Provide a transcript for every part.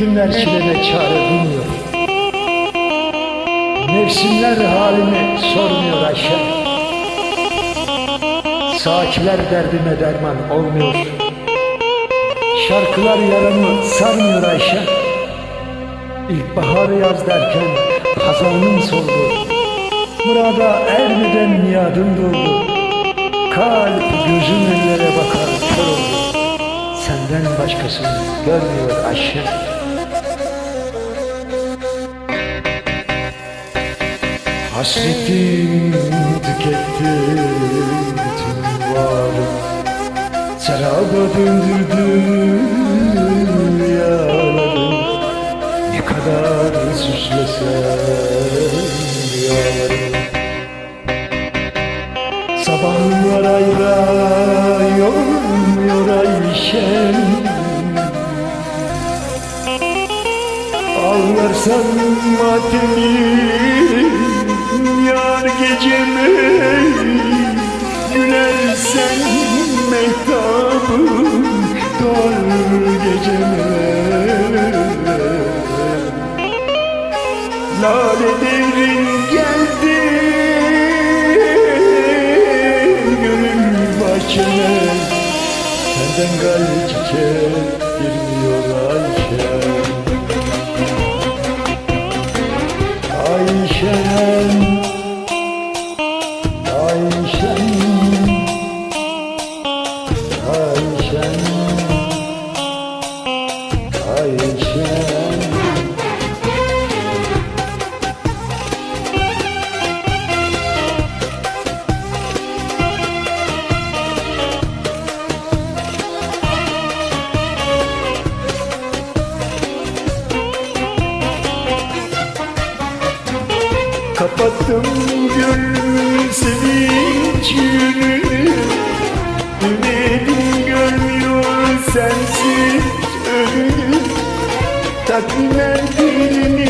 günler çileme çare bulmuyor. Mevsimler halimi sormuyor Ayşe. Sakiler derdime derman olmuyor. Şarkılar yaramı sarmıyor Ayşe. İlkbaharı yaz derken hazanım soldu. Murada ermeden niyadım doldu Kalp gözüm ellere bakar kör oldu. Senden başkasını görmüyor Ayşe Hasretim tüketti bütün varım Seraba döndürdü rüyalarım Ne kadar süslesem rüyalarım Sabahlar ayda yormuyor Ayşem Ağlarsam matemi yar geceme Gülersen mehtabım doğar geceme Lale devrin geldi Gönül bahçeme. Senden gal çiçek girmiyor Ayşem Kapattım gönlümün sevinçini Ümidim görmüyor sensiz önünü Takvimler bilmiyor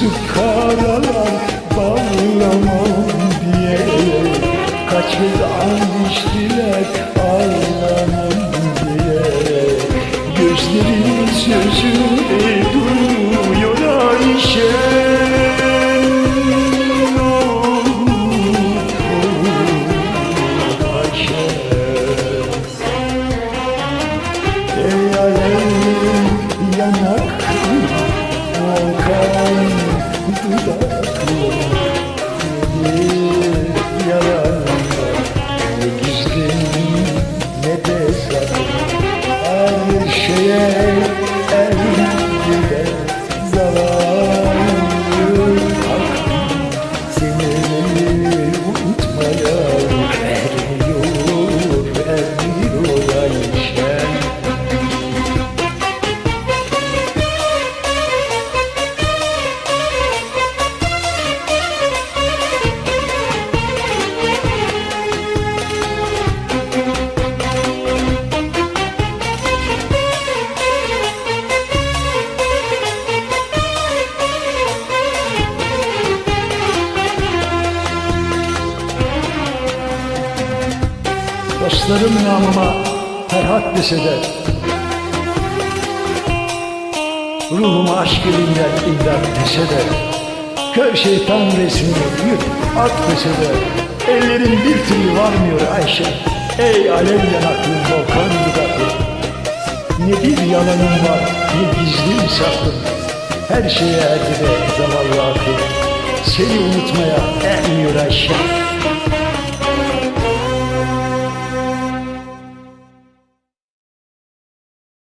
Tutup karalar bağlamam diye. Kaç kez an içtiler ağlamam diye. Gözlerin sözünde Dostlarım namıma Ferhat dese de Ruhuma aşk elinden imdat dese de Kör şeytan resmini yut at dese de Ellerin bir türlü varmıyor Ayşe. Ey alev yanaklı volkan dudaklı Ne bir yalanım var ne gizlim saklım Her şeye erdi de zavallı aklım Seni unutmaya ermiyor Ayşe